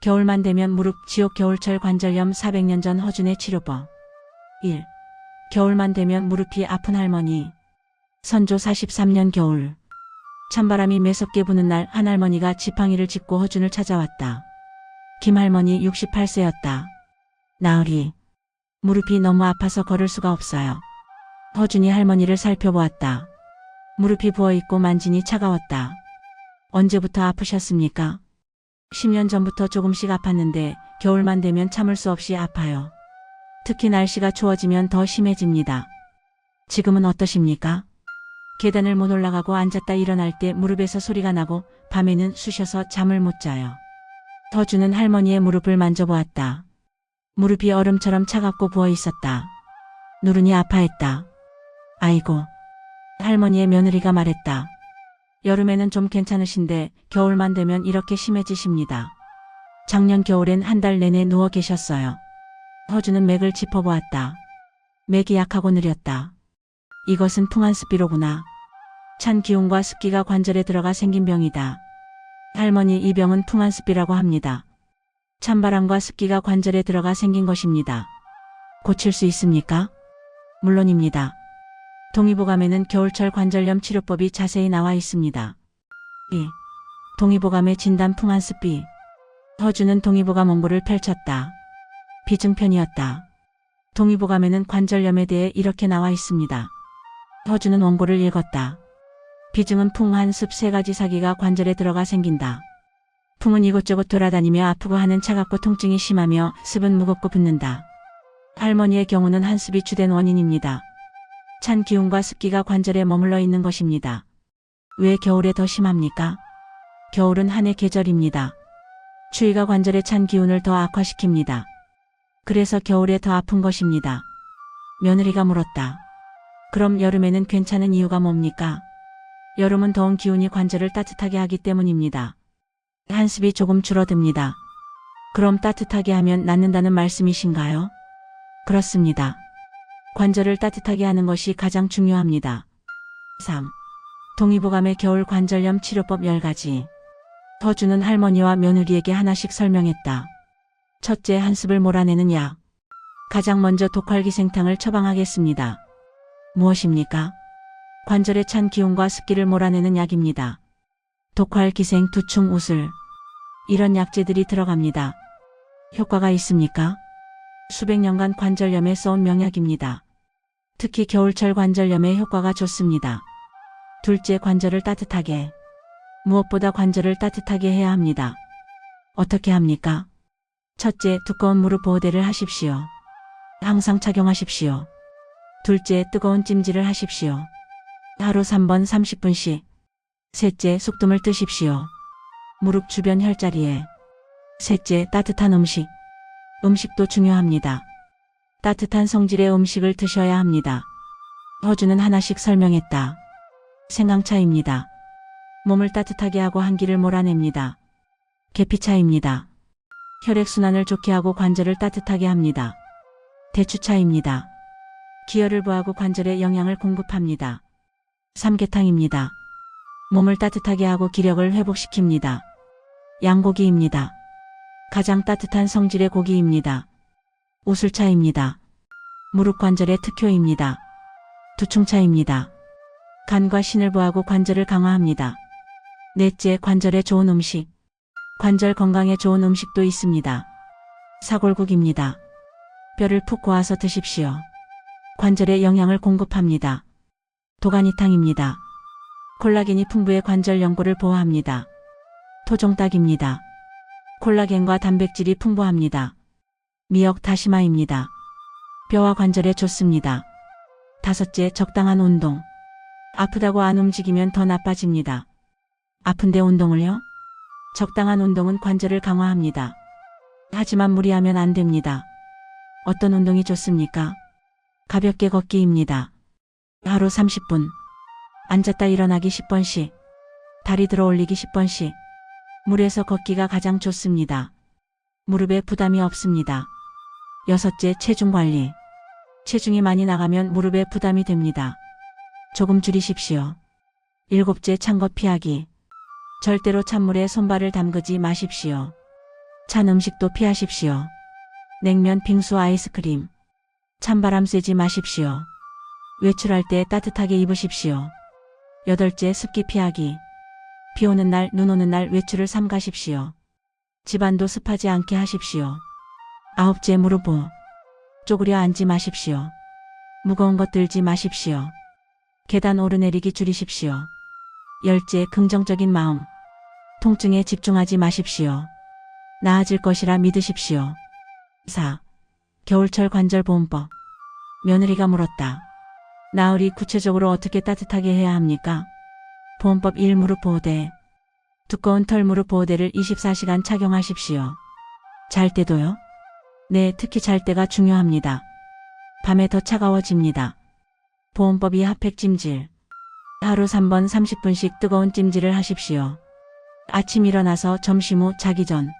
겨울만 되면 무릎 지옥 겨울철 관절염 400년 전 허준의 치료법 1. 겨울만 되면 무릎이 아픈 할머니 선조 43년 겨울 찬바람이 매섭게 부는 날 한 할머니가 지팡이를 짚고 허준을 찾아왔다. 김할머니 68세였다. 나으리 무릎이 너무 아파서 걸을 수가 없어요. 허준이 할머니를 살펴보았다. 무릎이 부어있고 만지니 차가웠다. 언제부터 아프셨습니까? 10년 전부터 조금씩 아팠는데 겨울만 되면 참을 수 없이 아파요. 특히 날씨가 추워지면 더 심해집니다. 지금은 어떠십니까? 계단을 못 올라가고 앉았다 일어날 때 무릎에서 소리가 나고 밤에는 쑤셔서 잠을 못 자요. 허주는 할머니의 무릎을 만져보았다. 무릎이 얼음처럼 차갑고 부어 있었다. 누른이 아파했다. 아이고. 할머니의 며느리가 말했다. 여름에는 좀 괜찮으신데 겨울만 되면 이렇게 심해지십니다. 작년 겨울엔 한 달 내내 누워 계셨어요. 허주는 맥을 짚어보았다. 맥이 약하고 느렸다. 이것은 풍한 습비로구나. 찬 기운과 습기가 관절에 들어가 생긴 병이다. 할머니 이 병은 풍한 습비라고 합니다. 찬바람과 습기가 관절에 들어가 생긴 것입니다. 고칠 수 있습니까? 물론입니다. 동의보감에는 겨울철 관절염 치료법이 자세히 나와 있습니다. 2. 동의보감의 진단 풍한습비. 허주는 동의보감 원고를 펼쳤다. 비증편이었다. 동의보감에는 관절염에 대해 이렇게 나와 있습니다. 허주는 원고를 읽었다. 비증은 풍한 습 세 가지 사기가 관절에 들어가 생긴다. 풍은 이곳저곳 돌아다니며 아프고 하는 차갑고 통증이 심하며 습은 무겁고 붓는다. 할머니의 경우는 한습이 주된 원인입니다. 찬 기운과 습기가 관절에 머물러 있는 것입니다. 왜 겨울에 더 심합니까? 겨울은 한해 계절입니다. 추위가 관절의 찬 기운을 더 악화시킵니다. 그래서 겨울에 더 아픈 것입니다. 며느리가 물었다. 그럼 여름에는 괜찮은 이유가 뭡니까? 여름은 더운 기운이 관절을 따뜻하게 하기 때문입니다. 한습이 조금 줄어듭니다. 그럼 따뜻하게 하면 낫는다는 말씀이신가요? 그렇습니다. 관절을 따뜻하게 하는 것이 가장 중요합니다. 3. 동의보감의 겨울 관절염 치료법 10가지. 허주는 할머니와 며느리에게 하나씩 설명했다. 첫째, 한습을 몰아내는 약. 가장 먼저 독활기생탕을 처방하겠습니다. 무엇입니까? 관절에 찬 기운과 습기를 몰아내는 약입니다. 독활기생, 두충, 우슬. 이런 약재들이 들어갑니다. 효과가 있습니까? 수백 년간 관절염에 써온 명약입니다. 특히 겨울철 관절염에 효과가 좋습니다. 둘째, 관절을 따뜻하게. 무엇보다 관절을 따뜻하게 해야 합니다. 어떻게 합니까? 첫째, 두꺼운 무릎 보호대를 하십시오. 항상 착용하십시오. 둘째, 뜨거운 찜질을 하십시오. 하루 3번 30분씩. 셋째, 속둠을 뜨십시오. 무릎 주변 혈자리에. 셋째, 따뜻한 음식. 음식도 중요합니다. 따뜻한 성질의 음식을 드셔야 합니다. 허주는 하나씩 설명했다. 생강차입니다. 몸을 따뜻하게 하고 한기를 몰아냅니다. 계피차입니다. 혈액순환을 좋게 하고 관절을 따뜻하게 합니다. 대추차입니다. 기혈을 보하고 관절에 영양을 공급합니다. 삼계탕입니다. 몸을 따뜻하게 하고 기력을 회복시킵니다. 양고기입니다. 가장 따뜻한 성질의 고기입니다. 우술차입니다. 무릎 관절의 특효입니다. 두충차입니다. 간과 신을 보하고 관절을 강화합니다. 넷째, 관절에 좋은 음식. 관절 건강에 좋은 음식도 있습니다. 사골국입니다. 뼈를 푹 고아서 드십시오. 관절에 영양을 공급합니다. 도가니탕입니다. 콜라겐이 풍부해 관절 연골을 보호합니다. 토종닭입니다. 콜라겐과 단백질이 풍부합니다. 미역 다시마입니다. 뼈와 관절에 좋습니다. 다섯째, 적당한 운동. 아프다고 안 움직이면 더 나빠집니다. 아픈데 운동을요? 적당한 운동은 관절을 강화합니다. 하지만 무리하면 안 됩니다. 어떤 운동이 좋습니까? 가볍게 걷기입니다. 하루 30분. 앉았다 일어나기 10번씩. 다리 들어 올리기 10번씩. 물에서 걷기가 가장 좋습니다. 무릎에 부담이 없습니다. 여섯째, 체중 관리. 체중이 많이 나가면 무릎에 부담이 됩니다. 조금 줄이십시오. 일곱째, 찬것 피하기. 절대로 찬물에 손발을 담그지 마십시오. 찬 음식도 피하십시오. 냉면, 빙수, 아이스크림. 찬바람 쐬지 마십시오. 외출할 때 따뜻하게 입으십시오. 여덟째, 습기 피하기. 비 오는 날, 눈 오는 날 외출을 삼가십시오. 집안도 습하지 않게 하십시오. 아홉째, 무릎 보. 쪼그려 앉지 마십시오. 무거운 것 들지 마십시오. 계단 오르내리기 줄이십시오. 열째, 긍정적인 마음. 통증에 집중하지 마십시오. 나아질 것이라 믿으십시오. 4. 겨울철 관절 보험법. 며느리가 물었다. 나으리 구체적으로 어떻게 따뜻하게 해야 합니까? 보험법 1 무릎 보호대. 두꺼운 털 무릎 보호대를 24시간 착용하십시오. 잘 때도요? 네, 특히 잘 때가 중요합니다. 밤에 더 차가워집니다. 보온법이 핫팩 찜질. 하루 3번 30분씩 뜨거운 찜질을 하십시오. 아침 일어나서 점심 후 자기 전.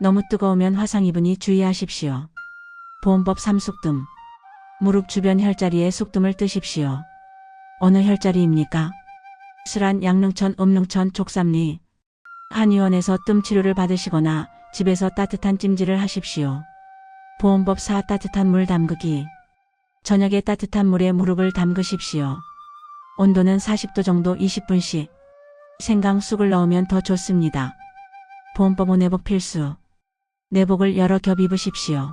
너무 뜨거우면 화상 입으니 주의하십시오. 보온법 3숙뜸. 무릎 주변 혈자리에 숙뜸을 뜨십시오. 어느 혈자리입니까? 슬한 양릉천, 음릉천, 족삼리. 한의원에서 뜸 치료를 받으시거나 집에서 따뜻한 찜질을 하십시오. 보온법 4 따뜻한 물 담그기. 저녁에 따뜻한 물에 무릎을 담그십시오. 온도는 40도 정도 20분씩. 생강 쑥을 넣으면 더 좋습니다. 보온법 5 내복 필수. 내복을 여러 겹 입으십시오.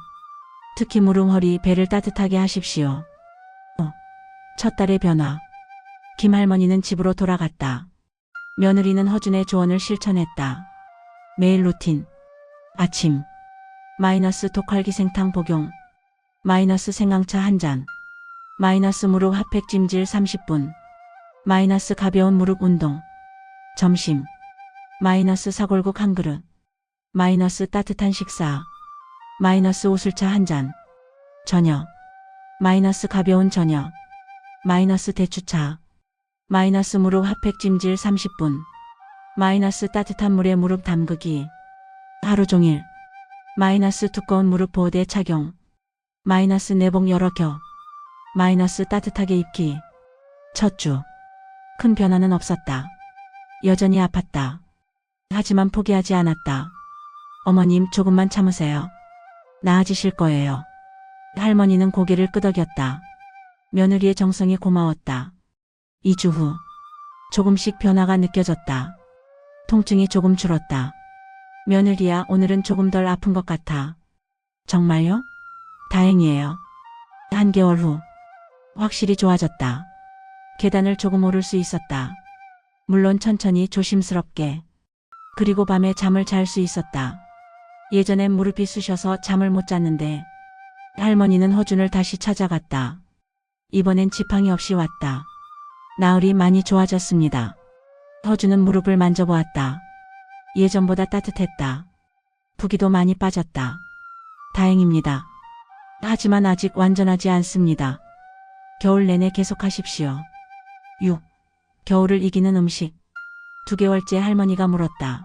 특히 무릎, 허리, 배를 따뜻하게 하십시오. 어, 첫 달의 변화. 김할머니는 집으로 돌아갔다. 며느리는 허준의 조언을 실천했다. 매일 루틴. 아침. 마이너스 독활기생탕 복용. 마이너스 생강차 한 잔. 마이너스 무릎 핫팩 찜질 30분. 마이너스 가벼운 무릎 운동. 점심. 마이너스 사골국 한 그릇. 마이너스 따뜻한 식사. 마이너스 오술차 한 잔. 저녁. 마이너스 가벼운 저녁. 마이너스 대추차. 마이너스 무릎 핫팩 찜질 30분. 마이너스 따뜻한 물에 무릎 담그기. 하루 종일. 마이너스 두꺼운 무릎 보호대 착용. 마이너스 내복 여러 겹. 마이너스 따뜻하게 입기. 첫 주. 큰 변화는 없었다. 여전히 아팠다. 하지만 포기하지 않았다. 어머님 조금만 참으세요. 나아지실 거예요. 할머니는 고개를 끄덕였다. 며느리의 정성이 고마웠다. 2주 후. 조금씩 변화가 느껴졌다. 통증이 조금 줄었다. 며느리야, 오늘은 조금 덜 아픈 것 같아. 정말요? 다행이에요. 한 개월 후. 확실히 좋아졌다. 계단을 조금 오를 수 있었다. 물론 천천히 조심스럽게. 그리고 밤에 잠을 잘 수 있었다. 예전엔 무릎이 쑤셔서 잠을 못 잤는데 할머니는 허준을 다시 찾아갔다. 이번엔 지팡이 없이 왔다. 나으리 많이 좋아졌습니다. 허준은 무릎을 만져보았다. 예전보다 따뜻했다. 부기도 많이 빠졌다. 다행입니다. 하지만 아직 완전하지 않습니다. 겨울 내내 계속하십시오. 6. 겨울을 이기는 음식. 두 개월째 할머니가 물었다.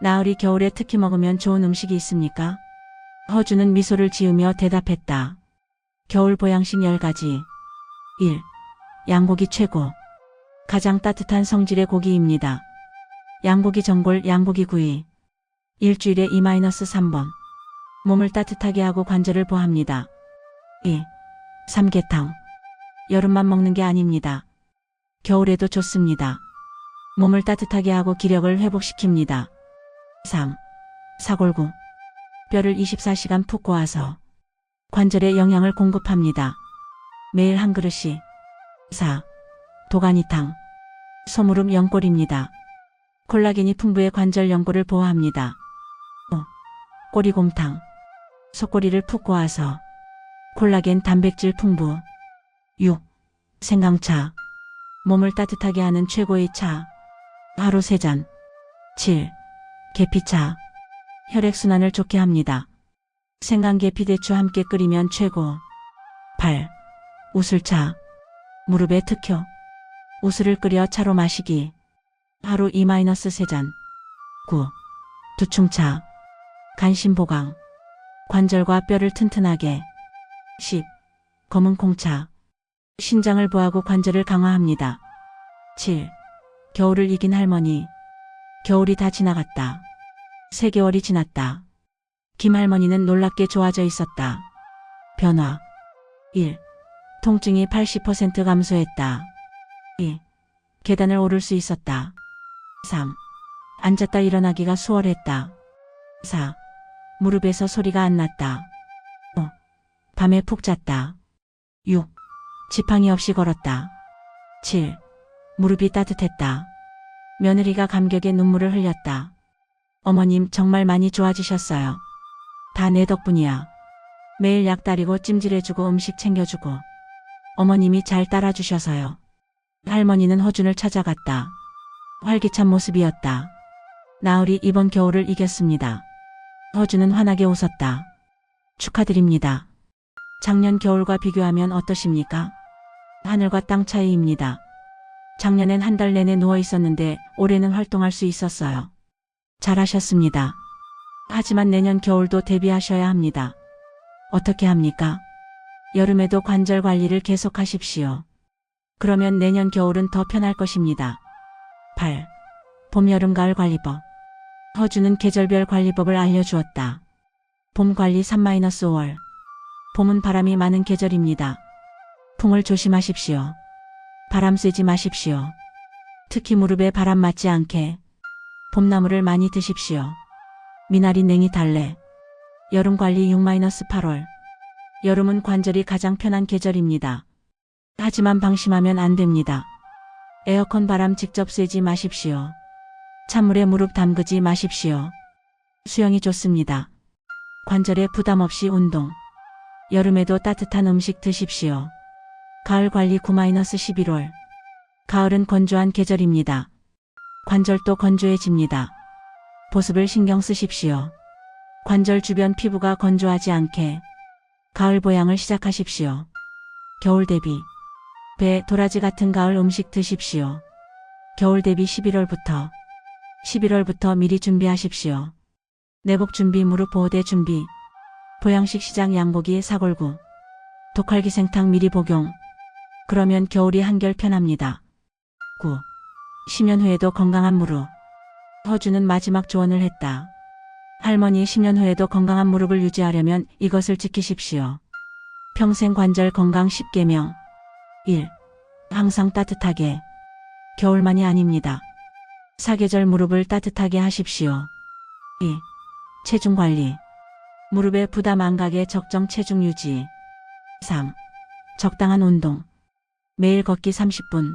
나으리 겨울에 특히 먹으면 좋은 음식이 있습니까? 허주는 미소를 지으며 대답했다. 겨울 보양식 10가지. 1. 양고기 최고. 가장 따뜻한 성질의 고기입니다. 양고기 전골, 양고기 구이. 일주일에 2-3번. 몸을 따뜻하게 하고 관절을 보합니다. 2. 삼계탕. 여름만 먹는 게 아닙니다. 겨울에도 좋습니다. 몸을 따뜻하게 하고 기력을 회복시킵니다. 3. 사골구. 뼈를 24시간 푹 고아서 관절에 영양을 공급합니다. 매일 한 그릇씩. 4. 도가니탕. 소무름 연골입니다. 콜라겐이 풍부해 관절 연골을 보호합니다. 5. 꼬리곰탕. 속꼬리를 푹 고아서 콜라겐 단백질 풍부. 6. 생강차. 몸을 따뜻하게 하는 최고의 차. 하루 3잔. 7. 계피차. 혈액순환을 좋게 합니다. 생강계피 대추 함께 끓이면 최고. 8. 우슬차. 무릎에 특효. 우슬을 끓여 차로 마시기. 하루 2-3잔. 9. 두충차. 간신 보강. 관절과 뼈를 튼튼하게. 10. 검은 콩차. 신장을 보하고 관절을 강화합니다. 7. 겨울을 이긴 할머니. 겨울이 다 지나갔다. 3개월이 지났다. 김할머니는 놀랍게 좋아져 있었다. 변화 1. 통증이 80% 감소했다. 2. 계단을 오를 수 있었다. 3. 앉았다 일어나기가 수월했다. 4. 무릎에서 소리가 안 났다. 5. 밤에 푹 잤다. 6. 지팡이 없이 걸었다. 7. 무릎이 따뜻했다. 며느리가 감격에 눈물을 흘렸다. 어머님 정말 많이 좋아지셨어요. 다 내 덕분이야. 매일 약 따리고 찜질해주고 음식 챙겨주고 어머님이 잘 따라주셔서요. 할머니는 허준을 찾아갔다. 활기찬 모습이었다. 나으리 이번 겨울을 이겼습니다. 허준은 환하게 웃었다. 축하드립니다. 작년 겨울과 비교하면 어떠십니까? 하늘과 땅 차이입니다. 작년엔 한 달 내내 누워 있었는데 올해는 활동할 수 있었어요. 잘하셨습니다. 하지만 내년 겨울도 대비하셔야 합니다. 어떻게 합니까? 여름에도 관절 관리를 계속하십시오. 그러면 내년 겨울은 더 편할 것입니다. 8. 봄, 여름, 가을 관리법. 허주는 계절별 관리법을 알려주었다. 봄 관리 3-5월. 봄은 바람이 많은 계절입니다. 풍을 조심하십시오. 바람 쐬지 마십시오. 특히 무릎에 바람 맞지 않게 봄나물을 많이 드십시오. 미나리 냉이 달래. 여름 관리 6-8월. 여름은 관절이 가장 편한 계절입니다. 하지만 방심하면 안 됩니다. 에어컨 바람 직접 쐬지 마십시오. 찬물에 무릎 담그지 마십시오. 수영이 좋습니다. 관절에 부담 없이 운동. 여름에도 따뜻한 음식 드십시오. 가을 관리 9-11월. 가을은 건조한 계절입니다. 관절도 건조해집니다. 보습을 신경 쓰십시오. 관절 주변 피부가 건조하지 않게 가을 보양을 시작하십시오. 겨울 대비 배, 도라지 같은 가을 음식 드십시오. 겨울 대비 11월부터 11월부터 미리 준비하십시오. 내복 준비, 무릎 보호대 준비, 보양식 시장 양복이 사골구, 독활기 생탕 미리 복용. 그러면 겨울이 한결 편합니다. 9. 10년 후에도 건강한 무릎. 허주는 마지막 조언을 했다. 할머니 10년 후에도 건강한 무릎을 유지하려면 이것을 지키십시오. 평생 관절 건강 10계명. 1. 항상 따뜻하게. 겨울만이 아닙니다. 사계절 무릎을 따뜻하게 하십시오. 2. 체중 관리. 무릎에 부담 안 가게 적정 체중 유지. 3. 적당한 운동. 매일 걷기 30분.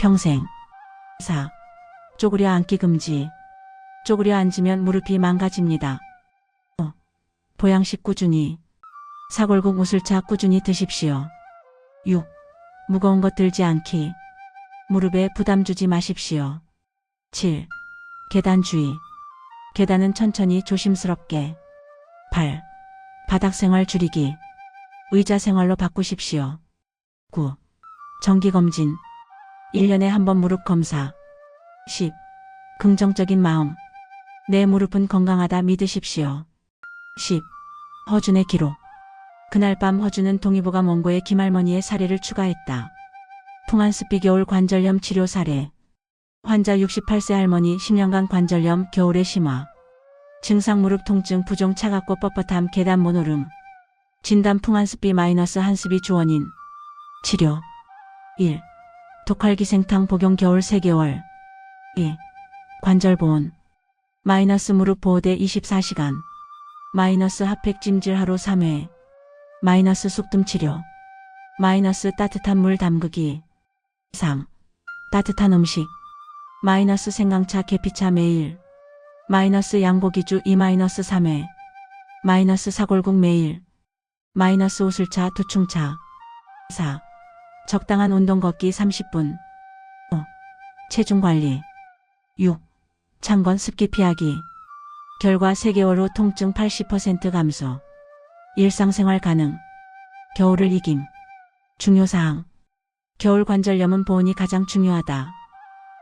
평생. 4. 쪼그려 앉기 금지. 쪼그려 앉으면 무릎이 망가집니다. 5. 보양식 꾸준히. 사골국 무술차 꾸준히 드십시오. 6. 무거운 것 들지 않기. 무릎에 부담 주지 마십시오. 7. 계단 주의. 계단은 천천히 조심스럽게. 8. 바닥 생활 줄이기. 의자 생활로 바꾸십시오. 9. 정기 검진. 1년에 한 번 무릎 검사. 10. 긍정적인 마음. 내 무릎은 건강하다 믿으십시오. 10. 허준의 기록. 그날 밤 허준은 동의보감 원고에 김할머니의 사례를 추가했다. 풍한습비 겨울 관절염 치료 사례. 환자 68세 할머니 10년간 관절염 겨울에 심화. 증상 무릎 통증 부종 차갑고 뻣뻣함 계단 못 오름. 진단 풍한습비 마이너스 한습이 주원인. 치료. 1. 독활기생탕 복용 겨울 3개월. 2. 관절 보온. 마이너스 무릎 보호대 24시간. 마이너스 핫팩 찜질 하루 3회. 마이너스 숙뜸 치료. 마이너스 따뜻한 물 담그기. 3. 따뜻한 음식. 마이너스 생강차 계피차 매일. 마이너스 양고기주 2-3회. 마이너스 사골국 매일. 마이너스 우슬차 두충차. 4. 적당한 운동 걷기 30분. 5. 체중 관리. 6. 창건 습기 피하기. 결과 3개월 후 통증 80% 감소. 일상생활 가능. 겨울을 이김. 중요사항. 겨울 관절염은 보온이 가장 중요하다.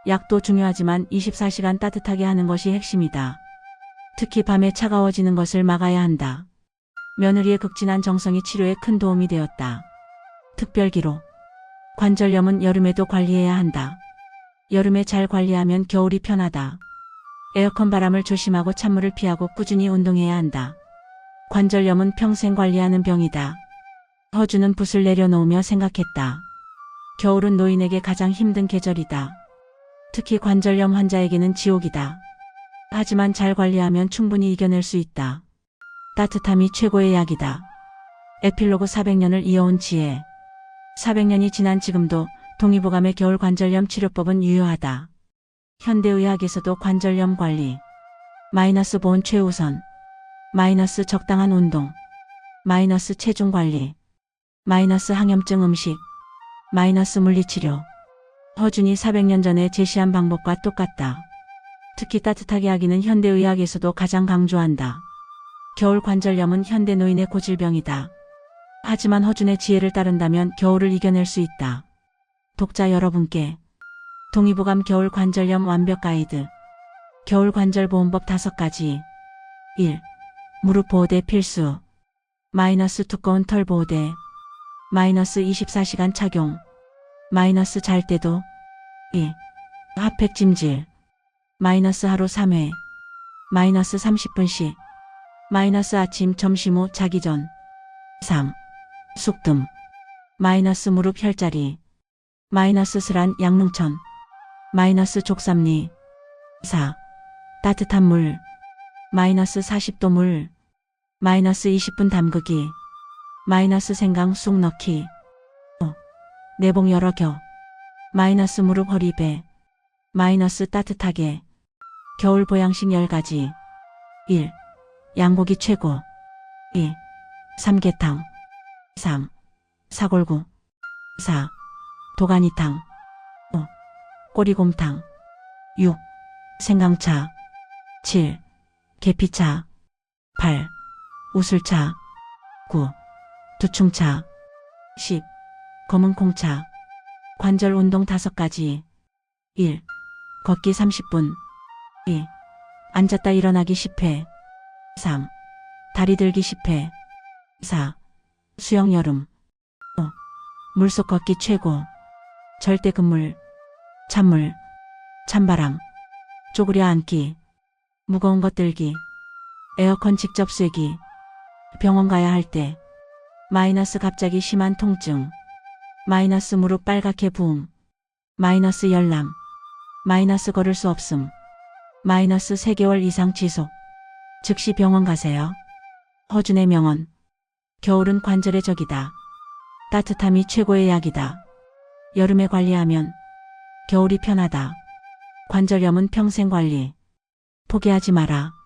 약도 중요하지만 24시간 따뜻하게 하는 것이 핵심이다. 특히 밤에 차가워지는 것을 막아야 한다. 며느리의 극진한 정성이 치료에 큰 도움이 되었다. 특별 기록. 관절염은 여름에도 관리해야 한다. 여름에 잘 관리하면 겨울이 편하다. 에어컨 바람을 조심하고 찬물을 피하고 꾸준히 운동해야 한다. 관절염은 평생 관리하는 병이다. 허주는 붓을 내려놓으며 생각했다. 겨울은 노인에게 가장 힘든 계절이다. 특히 관절염 환자에게는 지옥이다. 하지만 잘 관리하면 충분히 이겨낼 수 있다. 따뜻함이 최고의 약이다. 에필로그 400년을 이어온 지혜. 400년이 지난 지금도 동의보감의 겨울 관절염 치료법은 유효하다. 현대의학에서도 관절염 관리. 마이너스 보온 최우선. 마이너스 적당한 운동. 마이너스 체중 관리. 마이너스 항염증 음식. 마이너스 물리치료. 허준이 400년 전에 제시한 방법과 똑같다. 특히 따뜻하게 하기는 현대의학에서도 가장 강조한다. 겨울 관절염은 현대 노인의 고질병이다. 하지만 허준의 지혜를 따른다면 겨울을 이겨낼 수 있다. 독자 여러분께 동의보감 겨울 관절염 완벽 가이드 겨울 관절 보온법 5가지 1. 무릎 보호대 필수. 마이너스 두꺼운 털 보호대. 마이너스 24시간 착용. 마이너스 잘 때도. 2. 핫팩 찜질. 마이너스 하루 3회. 마이너스 30분씩 마이너스 아침 점심 후 자기 전. 3. 숙뜸. 마이너스 무릎 혈자리. 마이너스 슬한 양릉천. 마이너스 족삼리. 4. 따뜻한 물 마이너스 40도 물 마이너스 20분 담그기 마이너스 생강 쑥 넣기 5. 내복 여러 겨 마이너스 무릎 허리배 마이너스 따뜻하게 겨울 보양식 10가지 1. 양고기 최고 2. 삼계탕 3. 사골구 4. 도가니탕 5. 꼬리곰탕 6. 생강차 7. 계피차 8. 우술차 9. 두충차 10. 검은 콩차 관절 운동 5가지 1. 걷기 30분 2. 앉았다 일어나기 10회 3. 다리 들기 10회 4. 수영 여름 5. 물속 걷기 최고 절대 금물 찬물 찬바람 쪼그려 앉기 무거운 것 들기 에어컨 직접 쐬기 병원 가야 할 때 마이너스 갑자기 심한 통증 마이너스 무릎 빨갛게 부음 마이너스 열남 마이너스 걸을 수 없음 마이너스 3개월 이상 지속 즉시 병원 가세요. 허준의 명언 겨울은 관절의 적이다. 따뜻함이 최고의 약이다. 여름에 관리하면 겨울이 편하다. 관절염은 평생 관리. 포기하지 마라.